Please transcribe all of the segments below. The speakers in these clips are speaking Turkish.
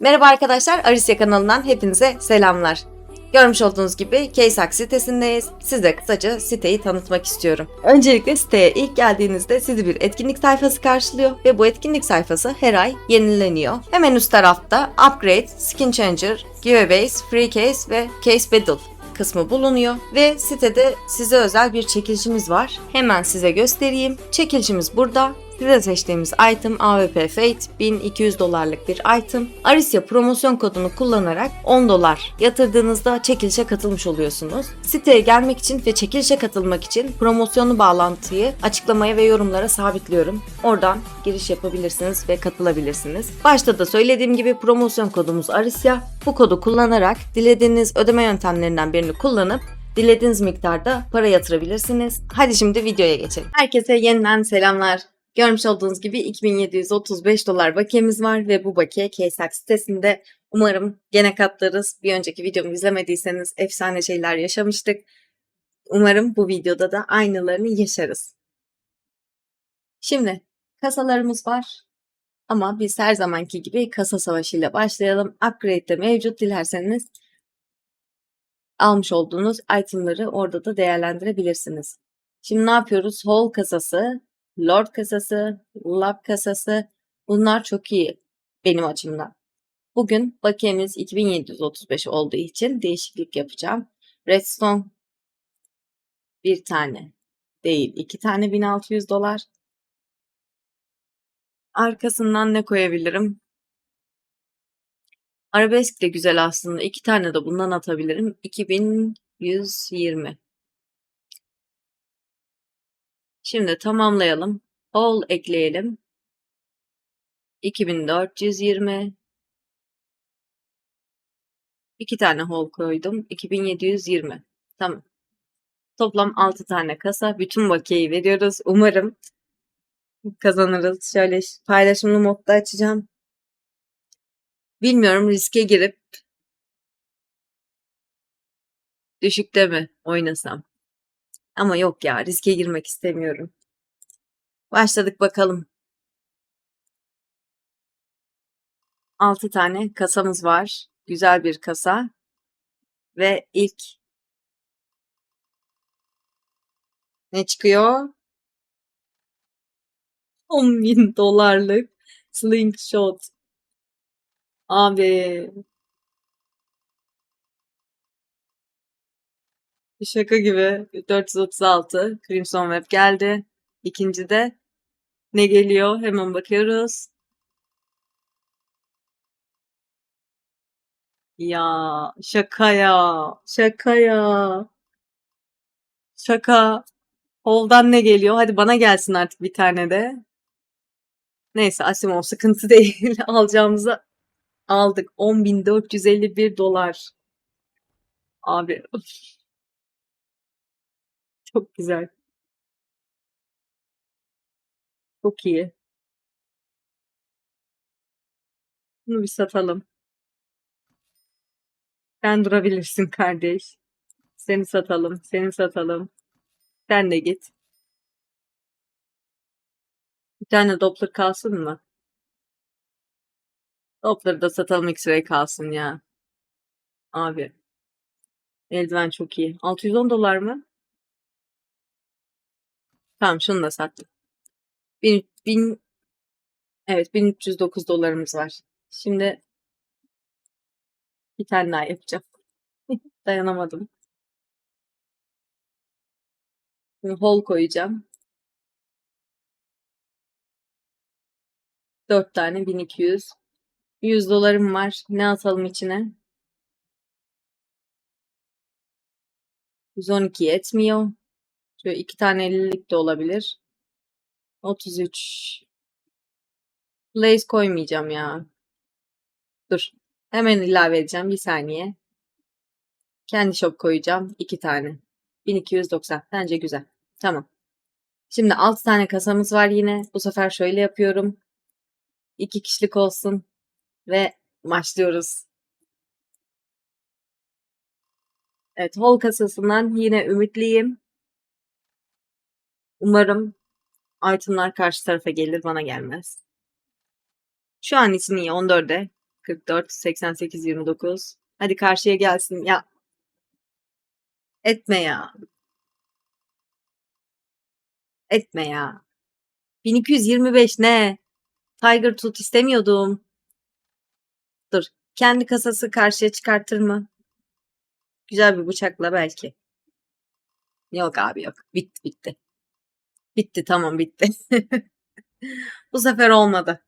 Merhaba arkadaşlar, Arisya kanalından hepinize selamlar. Görmüş olduğunuz gibi Kaysak sitesindeyiz. Size kısaca siteyi tanıtmak istiyorum. Öncelikle siteye ilk geldiğinizde sizi bir etkinlik sayfası karşılıyor ve bu etkinlik sayfası her ay yenileniyor. Hemen üst tarafta Upgrade, Skin Changer, Giveaways, Free Case ve Case Battle kısmı bulunuyor ve sitede size özel bir çekilişimiz var. Hemen size göstereyim. Çekilişimiz burada. Size seçtiğimiz item AWP Fate 1200 dolarlık bir item. Arisya promosyon kodunu kullanarak 10 dolar yatırdığınızda çekilişe katılmış oluyorsunuz. Siteye gelmek için ve çekilişe katılmak için promosyonlu bağlantıyı açıklamaya ve yorumlara sabitliyorum. Oradan giriş yapabilirsiniz ve katılabilirsiniz. Başta da söylediğim gibi promosyon kodumuz Arisya. Bu kodu kullanarak dilediğiniz ödeme yöntemlerinden birini kullanıp dilediğiniz miktarda para yatırabilirsiniz. Hadi şimdi videoya geçelim. Herkese yeniden selamlar. Görmüş olduğunuz gibi 2735 dolar bakiyemiz var ve bu bakiye KSAK sitesinde umarım gene katlarız. Bir önceki videomu izlemediyseniz efsane şeyler yaşamıştık. Umarım bu videoda da aynılarını yaşarız. Şimdi kasalarımız var. Ama biz her zamanki gibi kasa savaşıyla başlayalım. Upgrade de mevcut. Dilerseniz almış olduğunuz itemları orada da değerlendirebilirsiniz. Şimdi ne yapıyoruz? Hall kasası, Lord kasası, Lab kasası bunlar çok iyi benim açımdan. Bugün bakiyemiz 2735 olduğu için değişiklik yapacağım. Redstone bir tane değil iki tane 1600 dolar. Arkasından ne koyabilirim? Arabesk de güzel aslında. İki tane de bundan atabilirim. 2120. Şimdi tamamlayalım. All ekleyelim. 2420. İki tane hole koydum. 2720. Tamam. Toplam 6 tane kasa. Bütün bakiyeyi veriyoruz. Umarım kazanırız. Şöyle paylaşımlı modda açacağım. Bilmiyorum riske girip düşükte mi oynasam? Ama yok ya riske girmek istemiyorum. Başladık bakalım. 6 tane kasamız var. Güzel bir kasa. Ve ilk ne çıkıyor? 10 bin dolarlık slingshot. Abi. Şaka gibi. 436 Crimson Web geldi. İkinci de ne geliyor? Hemen bakıyoruz. Ya şaka ya. Şaka ya. Şaka. Holdan ne geliyor? Hadi bana gelsin artık bir tane de. Neyse Asimov sıkıntı değil. Alacağımızı aldık. 10.451 dolar. Abi. Çok güzel. Çok iyi. Bunu bir satalım. Sen durabilirsin kardeş. Seni satalım. Seni satalım. Sen de git. Bir tane Doppler kalsın mı? Doppler'ı da satalım X-Ray kalsın ya. Abi. Eldiven çok iyi. 610 dolar mı? Tamam şunu da sattım. 1000, 1000 evet 1309 dolarımız var. Şimdi bir tane daha yapacağım. Dayanamadım. Şimdi hol koyacağım. 4 tane 1200. 100 dolarım var. Ne atalım içine? 112 yetmiyor. Şöyle iki tane 50'lik de olabilir. 33. Blaze koymayacağım ya. Dur. Hemen ilave edeceğim. Bir saniye. Kendi shop koyacağım. iki tane. 1290. Bence güzel. Tamam. Şimdi 6 tane kasamız var yine. Bu sefer şöyle yapıyorum. 2 kişilik olsun. Ve başlıyoruz. Evet, hol kasasından yine ümitliyim. Umarım itemlar karşı tarafa gelir, bana gelmez. Şu an için iyi, 14'e 44, 88, 29. Hadi karşıya gelsin. Ya etme ya. Etme ya. 1225 ne? Tiger tut istemiyordum. Dur. Kendi kasası karşıya çıkartır mı? Güzel bir bıçakla belki. Yok abi yok. Bitti bitti. Bitti tamam bitti. Bu sefer olmadı.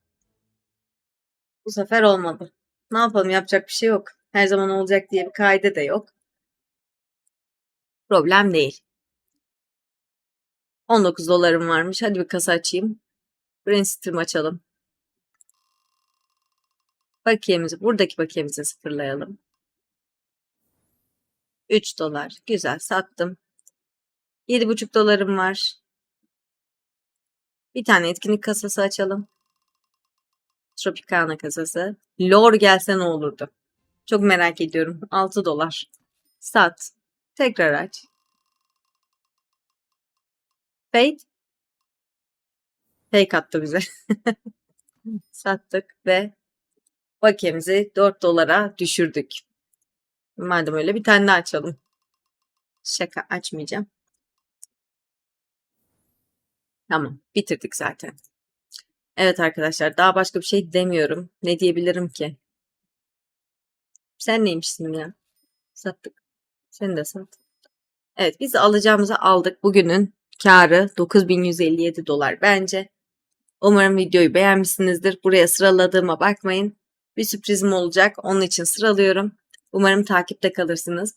Bu sefer olmadı. Ne yapalım yapacak bir şey yok. Her zaman olacak diye bir kaide de yok. Problem değil. 19 dolarım varmış. Hadi bir kasa açayım. Brainstorm açalım. Bakiyemizi, buradaki bakiyemizi sıfırlayalım. 3 dolar. Güzel sattım. 7,5 dolarım var. Bir tane etkinlik kasası açalım. Tropicana kasası. Lor gelse ne olurdu? Çok merak ediyorum. 6 dolar. Sat. Tekrar aç. Fake. Fake attı bize. Sattık ve bakiyemizi 4 dolara düşürdük. Madem öyle bir tane daha açalım. Şaka açmayacağım. Tamam bitirdik zaten. Evet arkadaşlar daha başka bir şey demiyorum. Ne diyebilirim ki? Sen neymişsin ya? Sattık. Sen de sat. Evet biz alacağımızı aldık. Bugünün karı 9157 dolar bence. Umarım videoyu beğenmişsinizdir. Buraya sıraladığıma bakmayın. Bir sürprizim olacak. Onun için sıralıyorum. Umarım takipte kalırsınız.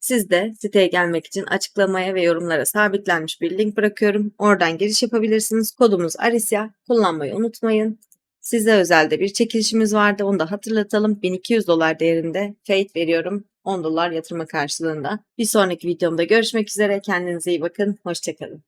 Siz de siteye gelmek için açıklamaya ve yorumlara sabitlenmiş bir link bırakıyorum. Oradan giriş yapabilirsiniz. Kodumuz Arisya. Kullanmayı unutmayın. Size özelde bir çekilişimiz vardı. Onu da hatırlatalım. 1200 dolar değerinde Fate veriyorum. 10 dolar yatırma karşılığında. Bir sonraki videomda görüşmek üzere. Kendinize iyi bakın. Hoşçakalın.